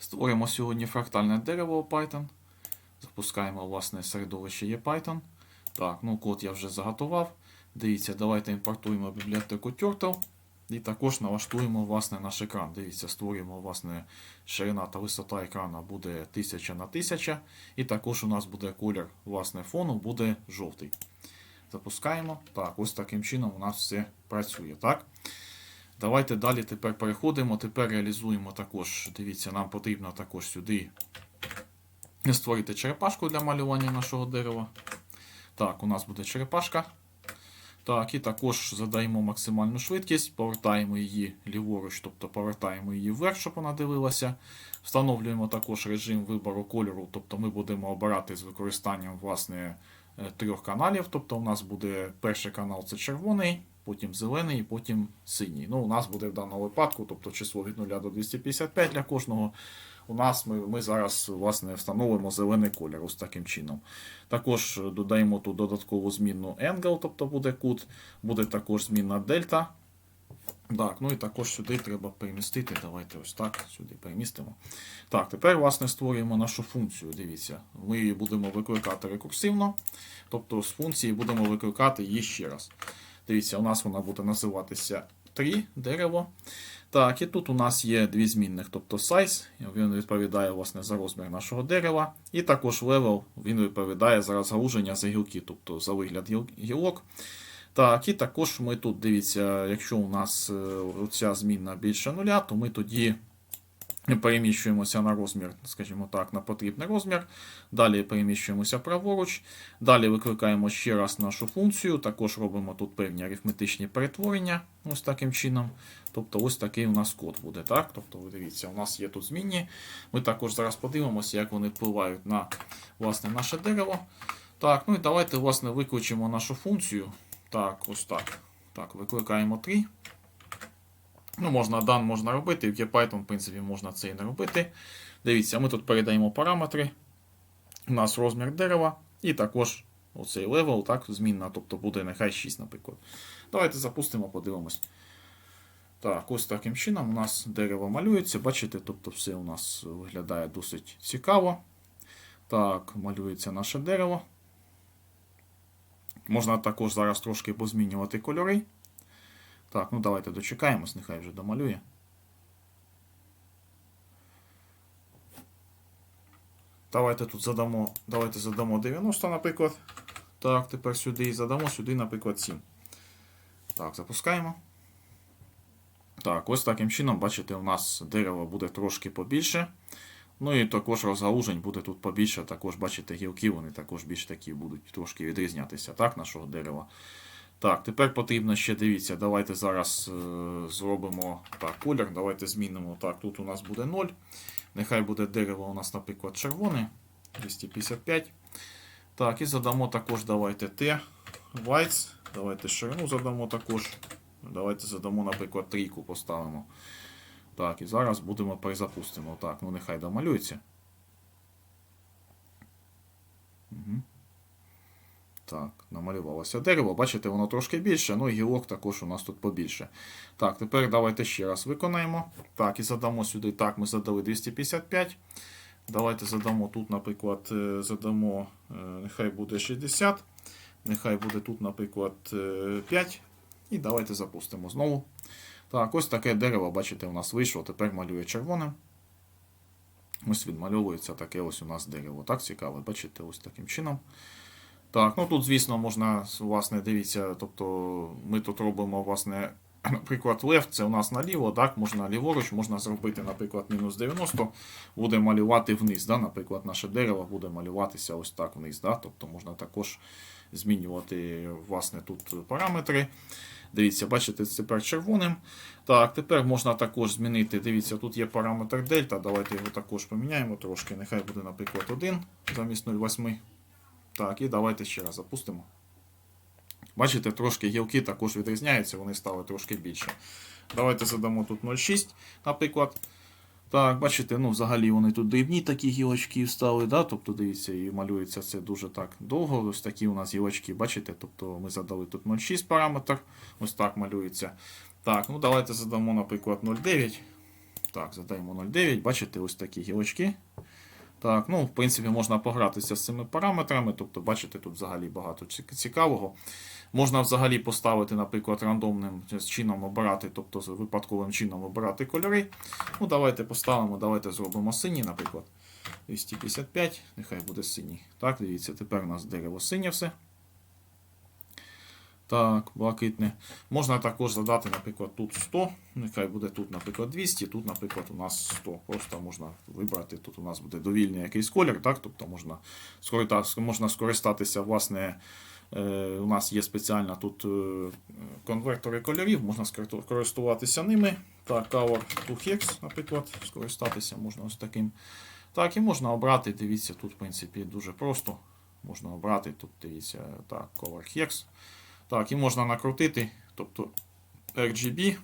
Створимо сьогодні фрактальне дерево Python. Запускаємо власне середовище EPython. Так, ну код я вже заготував. Дивіться, давайте імпортуємо бібліотеку Turtle. І також налаштуємо власне, наш екран. Дивіться, створюємо власне, ширина та висота екрана буде 1000 на 1000. І також у нас буде колір власне, фону буде жовтий. Запускаємо. Так, ось таким чином у нас все працює. Так? Давайте далі тепер переходимо. Тепер реалізуємо також. Дивіться, нам потрібно також сюди створити черепашку для малювання нашого дерева. Так, у нас буде черепашка. Так, і також задаємо максимальну швидкість, повертаємо її ліворуч, тобто повертаємо її вверх, щоб вона дивилася. Встановлюємо також режим вибору кольору, тобто ми будемо обирати з використанням власне, е, трьох каналів. Тобто у нас буде перший канал це червоний, потім зелений потім синій. Ну, у нас буде в даному випадку, тобто число від 0 до 255 для кожного. У нас ми, ми зараз власне встановимо зелений колір ось таким чином. Також додаємо тут додаткову змінну angle, тобто буде кут, буде також змінна дельта. Так, ну і також сюди треба перемістити. Давайте ось так сюди перемістимо. Так, тепер, власне, створюємо нашу функцію. Дивіться, ми її будемо викликати рекурсивно. Тобто з функції будемо викликати її ще раз. Дивіться, у нас вона буде називатися 3 дерево. Так, і тут у нас є дві змінних, тобто size, він відповідає власне, за розмір нашого дерева. І також level, він відповідає за розгалуження за гілки, тобто за вигляд гілок. Так, і також ми тут дивіться, якщо у нас е, ця змінна більше нуля, то ми тоді переміщуємося на розмір, скажімо так, на потрібний розмір. Далі переміщуємося праворуч. Далі викликаємо ще раз нашу функцію. Також робимо тут певні арифметичні перетворення. Ось таким чином. Тобто ось такий у нас код буде. так? Тобто, ви дивіться, у нас є тут змінні. Ми також зараз подивимося, як вони впливають на власне, наше дерево. Так, ну і давайте власне, викличемо нашу функцію. Так, ось так. Так, викликаємо 3. Ну, можна дан можна робити, в Python, в принципі, можна це і не робити. Дивіться, ми тут передаємо параметри. У нас розмір дерева, і також оцей левел, так, змінна, тобто буде нехай 6, наприклад. Давайте запустимо, подивимось. Так, ось таким чином у нас дерево малюється. Бачите, тобто все у нас виглядає досить цікаво. Так, малюється наше дерево. Можна також зараз трошки позмінювати кольори. Так, ну давайте дочекаємось, нехай вже домалює. Давайте тут задамо, давайте задамо 90, наприклад. Так, тепер сюди і задамо сюди, наприклад, 7. Так, запускаємо. Так, ось таким чином, бачите, у нас дерево буде трошки побільше. Ну і також розгалужень буде тут побільше. Також, бачите, гілки, вони також більш такі будуть трошки відрізнятися, так, нашого дерева. Так, тепер потрібно ще дивіться, давайте зараз е, зробимо так, колір. Давайте змінимо. Так, тут у нас буде 0. Нехай буде дерево у нас, наприклад, червоне. 255. Так, і задамо також, давайте T. Whites. Давайте ширину задамо також. Давайте задамо, наприклад, трійку поставимо. Так, і зараз будемо перезапустимо. Так, ну нехай домалюється. Угу. Так, намалювалося дерево. Бачите, воно трошки більше, ну і гілок також у нас тут побільше. Так, тепер давайте ще раз виконаємо. Так, і задамо сюди. Так, ми задали 255. Давайте задамо тут, наприклад, е, задамо, е, нехай буде 60. Нехай буде тут, наприклад, е, 5. І давайте запустимо знову. Так, ось таке дерево, бачите, у нас вийшло. Тепер малює червоним. Ось відмальовується таке ось у нас дерево. Так, цікаве, бачите, ось таким чином. Так, ну тут, звісно, можна, власне, дивіться, тобто ми тут робимо, власне, наприклад, left, це у нас наліво, так, можна ліворуч, можна зробити, наприклад, мінус 90, буде малювати вниз. Да, Наприклад, наше дерево буде малюватися ось так вниз. Да, Тобто можна також змінювати, власне, тут параметри. Дивіться, бачите, це тепер червоним. Так, тепер можна також змінити. Дивіться, тут є параметр дельта. Давайте його також поміняємо трошки. Нехай буде, наприклад, 1 замість 0,8. Так, і давайте ще раз запустимо. Бачите, трошки гілки також відрізняються, вони стали трошки більше. Давайте задамо тут 0,6, наприклад. Так, бачите, ну взагалі вони тут дрібні такі гілочки стали, да? тобто дивіться, і малюється це дуже так довго. Ось такі у нас гілочки, бачите, тобто ми задали тут 0,6 параметр, ось так малюється. Так, ну давайте задамо, наприклад, 0,9. Так, задаємо 0,9. Бачите, ось такі гілочки. Так, ну, в принципі, можна погратися з цими параметрами. Тобто, бачите, тут взагалі багато цікавого. Можна взагалі поставити, наприклад, рандомним чином обирати, тобто випадковим чином обирати кольори. Ну, давайте поставимо, давайте зробимо синій, наприклад. 255, нехай буде синій. Так, дивіться, тепер у нас дерево синє все. Так, блакитне. Можна також задати, наприклад, тут 100. Нехай буде тут, наприклад, 200, тут, наприклад, у нас 100. Просто можна вибрати. Тут у нас буде довільний якийсь колір, так? Тобто можна, можна скористатися, власне, е, у нас є спеціально тут е, конвертори кольорів, можна користуватися ними. Так, Color to Hex, наприклад, скористатися можна ось таким. Так, і можна обрати, дивіться, тут, в принципі, дуже просто. Можна обрати, тут дивіться, так, Color Hex. Так, і можна накрутити, тобто RGB.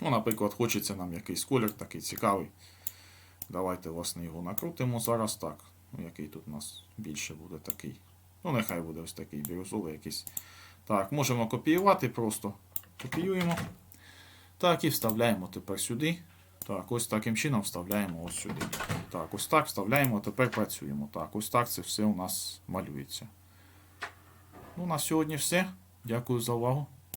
Ну, наприклад, хочеться нам якийсь колір такий цікавий. Давайте, власне, його накрутимо зараз так. Ну, який тут у нас більше буде такий. Ну, нехай буде ось такий бірюзовий якийсь. Так, можемо копіювати просто. Копіюємо. Так, і вставляємо тепер сюди. Так, ось таким чином вставляємо ось сюди. Так, ось так вставляємо, тепер працюємо. Так, ось так це все у нас малюється. Ну, на сьогодні все. Дякую за увагу.